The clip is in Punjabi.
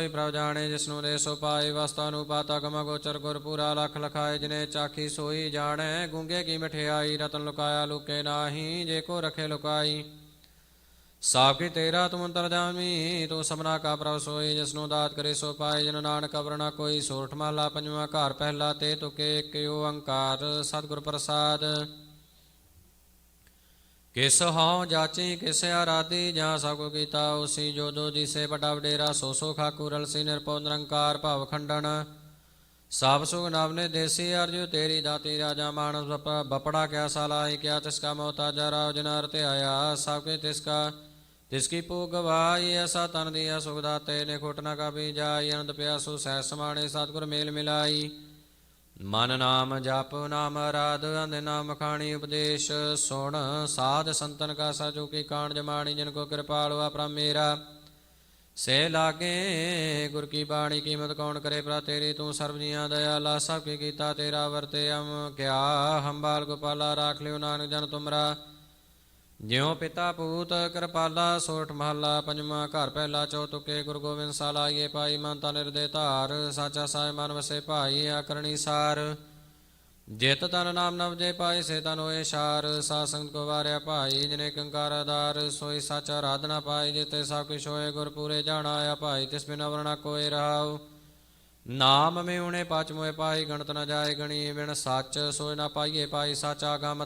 ਸੋਈ ਪ੍ਰਭ ਜਾਣੇ ਜਿਸਨੂੰ ਦੇ ਸੋ ਪਾਏ ਵਸਤਾ ਨੂੰ ਪਾਤਾ ਗਮ ਗੋਚਰ ਗੁਰ ਪੂਰਾ ਲਖ ਲਖਾਏ, ਜਿਨੇ ਚਾਖੀ ਸੋਈ ਜਾਣੈ, ਗੁੰਗੇ ਕੀ ਮਠਿਆਈ, ਰਤਨ ਲੁਕਾਇਆ ਲੁਕੇ ਨਾਹੀ, ਜੇ ਕੋ ਰਖੇ ਲੁਕਾਈ। ਸਾਬ ਕੀ ਤੇਰਾ ਤੁਮ ਅੰਤਰ ਜਾਮੀ, ਤੂੰ ਸਮਨਾ ਕਾ ਪ੍ਰਭ ਸੋਈ, ਜਿਸਨੂੰ ਦਾਤ ਕਰੇ ਸੋ ਪਾਏ, ਜਨ ਨਾਨਕ ਅਵਰਣਾ ਕੋਈ, ਸੋਠ ਮਹਲਾ ਪੰਜਵਾ ਘਰ ਪਹਿਲਾ ਤੇ ਤੁਕੇ ਏਕ ਓੰਕਾਰ ਸਤਿਗੁਰ ਪ੍ਰਸਾਦ। ਕਿਸ ਹਉ ਜਾਚੀ, ਕਿਸ ਆਰਾਧੀ, ਜਾਂ ਸਭ ਕੀਤਾ ਉਸੀ ਜੋ ਜੋ ਜਿਸੇ ਬਟਾ ਵਡੇਰਾ ਸੋ ਸੋ ਖਾਕੂ ਰਲਸੀ ਨਿਰਪਉ ਨਿਰੰਕਾਰ ਭਵ ਖੰਡਨ। ਸਾਬ ਸੁਖ ਨਵਨੇ ਦੇਸੀ ਅਰਜੂ, ਤੇਰੀ ਦਾਤੀ ਰਾਜਾ ਮਾਨਸ ਬਪੜਾ ਕਿਆ ਸਾਲਾਈ ਕਿਆ ਤਿਸਕਾ ਕਾ ਮੋਤਾਜਾ ਰਾਵ ਜਨਾਰ ਤੇ ਆਇਆ, ਸਭ ਕੇ ਤਿਸ ਕਾ ਪੂ ਗਵਾਈ ਐਸਾ ਤਨ ਦੀਆ ਸੁਖ ਦਾਤੇ ਨੇ ਖੁਟ ਨਾ ਕਾ ਵੀ ਜਾਈ, ਅਨੰਦ ਪਿਆਸੂ ਸਹਿ ਸਮਾਣੇ, ਸਤਿਗੁਰ ਮੇਲ ਮਿਲਾਈ। ਮਨ ਨਾਮ ਜਪ ਨਾਮ ਅਰਾਧ ਅੰਧ ਨਾਮ ਖਾਣੀ ਉਪਦੇਸ਼, ਸੁਣ ਸਾਧ ਸੰਤਨ ਕਾ ਸਾਜੂ ਕੀ ਕਾਣ ਜਮਾਣੀ, ਜਿਨ ਕੋ ਕਿਰਪਾਲ ਵਾ ਪ੍ਰਭ ਸੇ ਲਾਗੇ ਗੁਰ ਕੀ ਬਾਣੀ ਕੀਮਤ ਕੌਣ ਕਰੇ ਪ੍ਰਾ ਤੇਰੀ, ਤੂੰ ਸਰਬ ਜੀਆਂ ਦਇਆਲਾ, ਸਭ ਕੀ ਕੀਤਾ ਤੇਰਾ ਵਰਤੇ ਅਮ ਕਿਆ ਹੰਬਾਲ ਗੋਪਾਲਾ, ਰਾਖ ਲਿਓ ਨਾਨਕ ਜਨ ਤੁਮਰਾ। ਜਿਉ ਪਿਤਾ ਪੂਤ ਕਿਰਪਾਲਾ ਸੋਠ ਮਹੱਲਾ ਪੰਜਵਾਂ ਘਰ ਪਹਿਲਾ ਚੌਤੁਕੇ ਗੁਰੂ ਗੋਬਿੰਦ ਸਾਲਾਈਏ ਪਾਈ ਮਨ ਤਾ ਨਿਰਦੇ ਧਾਰ, ਸਾਚਾ ਸਾਇ ਮਨ ਵਸੇ ਭਾਈ ਆਕਰਣੀ ਸਾਰ। ਜਿਤ ਤਨ ਨਾਮ ਨਵ ਜੇ ਪਾਈ, ਸੇ ਤਨ ਹੋਏ ਸ਼ਾਰ। ਸਾ ਸੰਗਤ ਕੋ ਵਾਰਿਆ ਭਾਈ, ਜਿਨੇ ਕੰਕਾਰ ਆਧਾਰ, ਸੋਈ ਸਾਚਾ ਰਾਧਨਾ ਪਾਈ, ਜਿਤੇ ਸਭ ਕੁਛ ਹੋਏ ਗੁਰ ਪੂਰੇ ਜਾਣਾ ਆਇਆ ਭਾਈ, ਤਿਸ ਬਿਨ ਵਰਣਾ ਕੋਇ ਰਹਾਉ। ਨਾਮ ਮੇ ਉਣੇ ਪਾਚ ਮੋਏ ਪਾਈ, ਗਣਤ ਨ ਜਾਏ ਗਣੀ ਬਿਨ ਸੱਚ, ਸੋਇ ਨਾ ਪਾਈਏ ਪਾਈ, ਸਾਚਾ ਗਮ